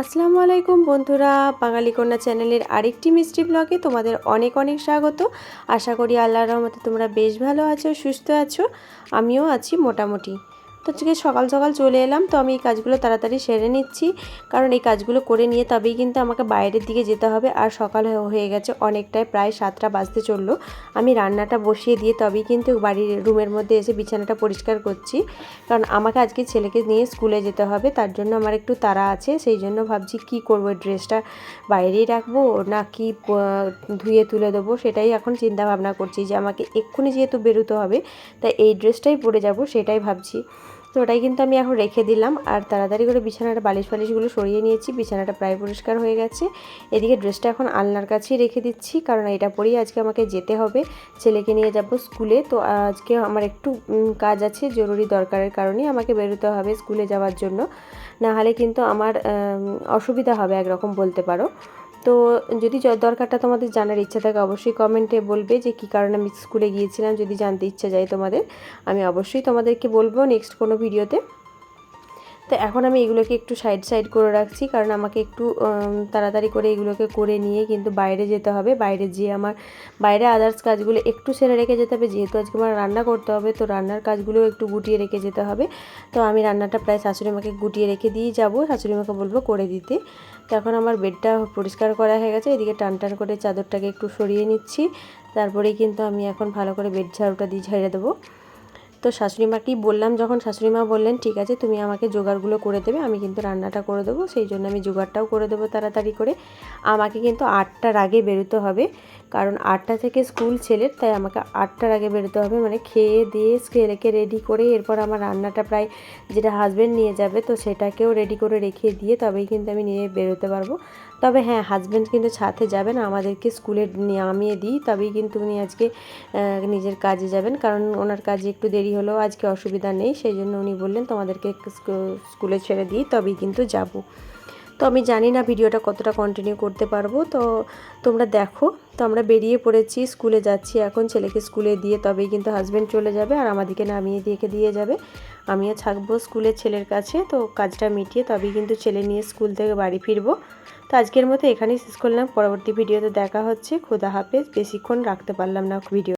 আসসালামু আলাইকুম বন্ধুরা, বাঙালি কন্যা চ্যানেলের আরেকটি মিষ্টি ব্লগে তোমাদের অনেক অনেক স্বাগত। আশা করি আল্লাহর রহমতে তোমরা বেশ ভালো আছো, সুস্থ আছো। আমিও আছি মোটামুটি। তো আজকে সকাল সকাল চলে এলাম, তো আমি এই কাজগুলো তাড়াতাড়ি সেরে নিচ্ছি। কারণ এই কাজগুলো করে নিয়ে তবেই কিন্তু আমাকে বাইরের দিকে যেতে হবে। আর সকাল হয়ে- গেছে অনেকটাই, প্রায় সাতটা বাজতে চলল। আমি রান্নাটা বসিয়ে দিয়ে তবেই কিন্তু বাড়ির রুমের মধ্যে এসে বিছানাটা পরিষ্কার করছি। কারণ আমাকে আজকে ছেলেকে নিয়ে স্কুলে যেতে হবে, তার জন্য আমার একটু তাড়া আছে। সেই জন্য ভাবছি কি করব, ড্রেসটা বাইরেই রাখব না কি ধুয়ে তুলে দেবো সেটাই এখন চিন্তা ভাবনা করছি যে আমাকে এক্ষুনি যেহেতু বেরোতে হবে, তাই এই ড্রেসটাই পরে যাব সেটাই ভাবছি। তো ওটাই কিন্তু আমি এখন রেখে দিলাম। আর তাড়াতাড়ি করে বিছানাটা বালিশ ফালিশগুলো সরিয়ে নিয়েছি। বিছানাটা প্রায় পরিষ্কার হয়ে গেছে। এদিকে ড্রেসটা এখন আলনার কাছেই রেখে দিচ্ছি। কারণ এটা পরেই আজকে আমাকে যেতে হবে। ছেলেকে নিয়ে যাব স্কুলে। তো আজকে আমার একটু কাজ আছে জরুরি দরকারের কারণে আমাকে বেরোতে হবে স্কুলে যাওয়ার জন্য। না হলে কিন্তু আমার অসুবিধা হবে একরকম বলতে পারো। তো যদি দরকারটা তোমাদের জানার ইচ্ছা থাকে, অবশ্যই কমেন্টে বলবে যে কি কারণে আমি স্কুলে গিয়েছিলাম। যদি জানতে ইচ্ছা যায় তোমাদের, আমি অবশ্যই তোমাদেরকে বলব নেক্সট কোনো ভিডিওতে তো এখন আমি এগুলোকে একটু সাইড সাইড করে রাখছি, কারণ আমাকে একটু তাড়াতাড়ি করে এগুলোকে করে নিয়ে কিন্তু বাইরে যেতে হবে। বাইরে যেয়ে আমার, বাইরে আদার্স কাজগুলো একটু সেরে রেখে যেতে হবে। যেহেতু আজকে আমার রান্না করতে হবে, তো রান্নার কাজগুলো একটু গুটিয়ে রেখে যেতে হবে। তো আমি রান্নাটা প্রায় শাশুড়ি মাকে গুটিয়ে রেখে দিয়ে যাব, শাশুড়ি মাকে বলব করে দিতে। তো এখন আমার বেডটা পরিষ্কার করা হয়ে গেছে, এদিকে টান টান করে চাদরটাকে একটু সরিয়ে নিচ্ছি। তারপরেই কিন্তু আমি এখন ভালো করে বেড ঝাড়ুটা দিয়ে ঝেড়ে দেবো। তো শাশুড়ি মাকেই বললাম, যখন শাশুড়িমা বললেন, ঠিক আছে, তুমি আমাকে জোগাড়গুলো করে দেবে, আমি কিন্তু রান্নাটা করে দেবো, সেই জন্য আমি জোগাড়টাও করে দেবো তাড়াতাড়ি করে। আমাকে কিন্তু আটটার আগে বেরোতে হবে। কারণ আটটা থেকে স্কুল ছেলের তাই আমাকে আটটার আগে বেরোতে হবে। মানে খেয়ে দিয়ে ছেলেকে রেডি করে এরপর আমার রান্নাটা প্রায় যেটা হাজব্যান্ড নিয়ে যাবে, তো সেটাকেও রেডি করে রেখে দিয়ে তবেই কিন্তু আমি নিয়ে বেরোতে পারব। তবে হ্যাঁ হাজব্যান্ড কিন্তু সাথে যাবেন, আমাদেরকে স্কুলে নামিয়ে দিই, তবেই কিন্তু উনি আজকে নিজের কাজে যাবেন। কারণ ওনার কাজে একটু দেরি হলেও আজকে অসুবিধা নেই সেই জন্য উনি বললেন, তোমাদেরকে স্কু- স্কুলে ছেড়ে দিই, তবেই কিন্তু যাব। তো আমি জানি না ভিডিওটা কতটা কন্টিনিউ করতে পারব, তো তোমরা দেখো। তো আমরা বেরিয়ে পড়েছি, স্কুলে যাচ্ছি এখন। ছেলেকে স্কুলে দিয়ে তবেই কিন্তু হাজব্যান্ড চলে যাবে আর আমাদেরকে নামিয়ে দিয়ে দিয়ে যাবে। আমিও থাকব স্কুলের ছেলের কাছে, তো কাজটা মিটিয়ে তবেই কিন্তু ছেলে নিয়ে স্কুল থেকে বাড়ি ফিরবো। তো আজকের মতো এখানেই শেষ করলাম। পরবর্তী ভিডিওতে দেখা হচ্ছে। খোদা হাফেজ। বেশিক্ষণ রাখতে পারলাম না ভিডিও